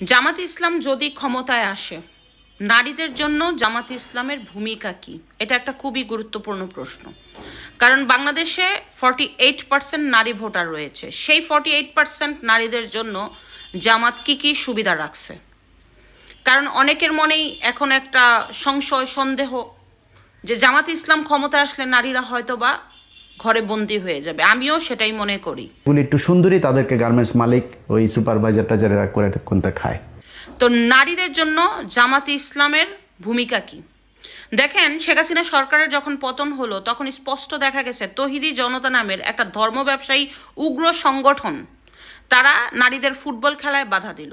জামাত ইসলাম যদি ক্ষমতায় আসে, নারীদের জন্য জামাত ইসলামের ভূমিকা কি? এটা একটা খুবই গুরুত্বপূর্ণ প্রশ্ন। কারণ বাংলাদেশে ফর্টি এইট পার্সেন্ট নারী ভোটার রয়েছে। সেই ফর্টি এইট পার্সেন্ট নারীদের জন্য জামাত কি কি সুবিধা রাখছে? কারণ অনেকের মনেই এখন একটা সংশয়, সন্দেহ যে জামাত ইসলাম ক্ষমতায় আসলে নারীরা হয়তো বা ঘরে বন্দি হয়ে যাবে। আমিও সেটাই মনে করি। এগুলি একটু সুন্দরী তাদেরকে গার্মেন্টস মালিক ওই সুপারভাইজার টাজারেরা করে কোনটা খায়। তো নারীদের জন্য জামাতে ইসলামের ভূমিকা কি? দেখেন শেখ হাসিনা সরকারের যখন পতন হলো তখন স্পষ্ট দেখা গেছে তহিদি জনতা নামের একটা ধর্ম ব্যবসায়ী উগ্র সংগঠন তারা নারীদের ফুটবল খেলায় বাধা দিল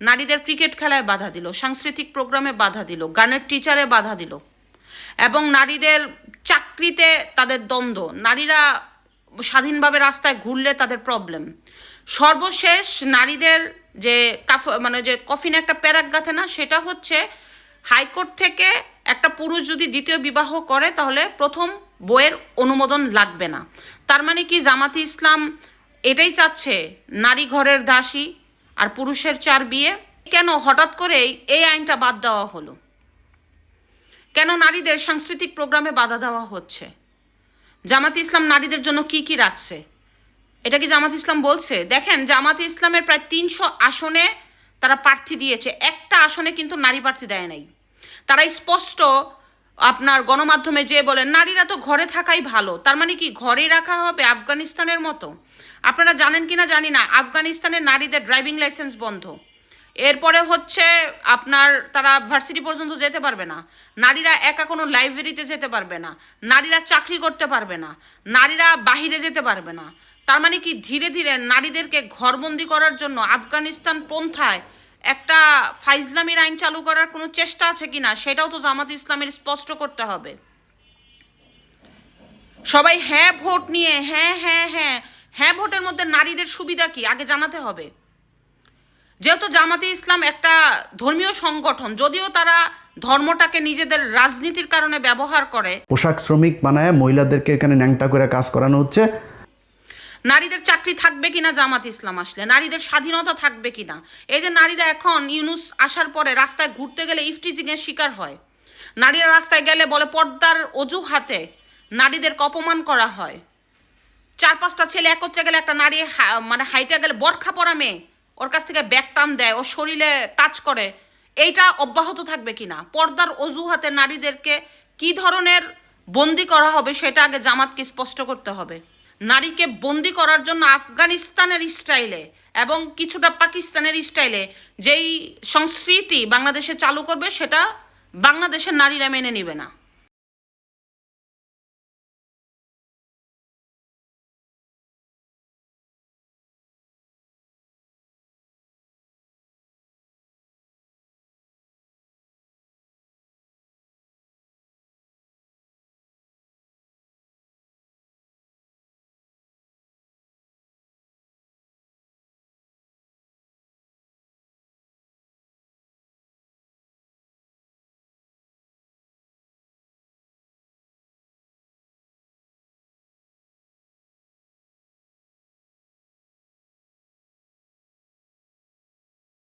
নারীদের ক্রিকেট খেলায় বাধা দিল সাংস্কৃতিক প্রোগ্রামে বাধা দিল গানের টিচারে বাধা দিল এবং নারীদের চাকরিতে তাদের দ্বন্দ্ব। নারীরা স্বাধীনভাবে রাস্তায় ঘুরলে তাদের প্রবলেম সর্বশেষ নারীদের যে কাফ মানে যে কফিনে একটা প্যারাক গাথে না, সেটা হচ্ছে হাইকোর্ট থেকে একটা পুরুষ যদি দ্বিতীয় বিবাহ করে, তাহলে প্রথম বইয়ের অনুমোদন লাগবে না। তার মানে কি, জামাতি ইসলাম এটাই চাচ্ছে, নারী ঘরের দাসী আর পুরুষের চার বিয়ে। কেন? হঠাৎ করেই এই আইনটা বাদ দেওয়া হলো। কেন নারীদের সাংস্কৃতিক প্রোগ্রামে বাধা দেওয়া হচ্ছে? জামাত ইসলাম নারীদের জন্য কি কি রাখছে? এটা কি জামাত ইসলাম বলছে? দেখেন, জামাত ইসলামের প্রায় তিনশো আসনে তারা প্রার্থী দিয়েছে। একটা আসনে কিন্তু নারী প্রার্থী দেয় নাই। তারা স্পষ্ট আপনার গণমাধ্যমে যে বলেন, নারীরা তো ঘরে থাকাই ভালো। তার মানে কি ঘরে রাখা হবে আফগানিস্তানের মতো? আপনারা জানেন কি না জানি না আফগানিস্তানের নারীদের ড্রাইভিং লাইসেন্স বন্ধ। এরপরে হচ্ছে আপনার তারা ভার্সিটি পর্যন্ত যেতে পারবে না। নারীরা একা কোনো লাইব্রেরিতে যেতে পারবে না। নারীরা চাকরি করতে পারবে না। নারীরা বাহিরে যেতে পারবে না। তার মানে কি? ধীরে ধীরে নারীদেরকে ঘরবন্দি করার জন্য আফগানিস্তান পন্থায় একটা ফাইজলামির আইন চালু করার কোনো চেষ্টা আছে কি না, সেটাও তো জামাত ইসলামের স্পষ্ট করতে হবে। সবাই হ্যাঁ ভোট নিয়ে হ্যাঁ হ্যাঁ হ্যাঁ হ্যাঁ ভোটের মধ্যে নারীদের সুবিধা কি? আগে জানাতে হবে। যেহেতু জামাতে ইসলাম একটা ধর্মীয় সংগঠন যদিও তারা ধর্মটাকে নিজেদের রাজনীতির কারণে ব্যবহার করে। পোশাক শ্রমিক বানায় মহিলাদেরকে এখানে ন্যাংটা করে কাজ করানো হচ্ছে। নারীদের চাকরি থাকবে কিনা জামাত ইসলাম আসলে? নারীদের স্বাধীনতা থাকবে কিনা? এই যে নারীরা এখন ইউনুস আসার পরে রাস্তায় ঘুরতে গেলে ইফটিজিংয়ের শিকার হয়। নারীরা রাস্তায় গেলে বলে পর্দার অজুহাতে নারীদের অপমান করা হয়। চার পাঁচটা ছেলে একত্রে গেলে একটা নারী মানে হাইটে গেলে বরখা পরা মেয়ে। ওর কাছ থেকে ব্যাগ টান দেয়, ও শরীরে টাচ করে। এইটা অব্যাহত থাকবে কিনা? পর্দার অজুহাতে নারীদেরকে কি ধরনের বন্দি করা হবে সেটা আগে জামাতকে স্পষ্ট করতে হবে। নারীকে বন্দি করার জন্য আফগানিস্তানের স্টাইলে এবং কিছুটা পাকিস্তানের স্টাইলে যেই সংস্কৃতি বাংলাদেশে চালু করবে, সেটা বাংলাদেশের নারীরা মেনে নেবে না।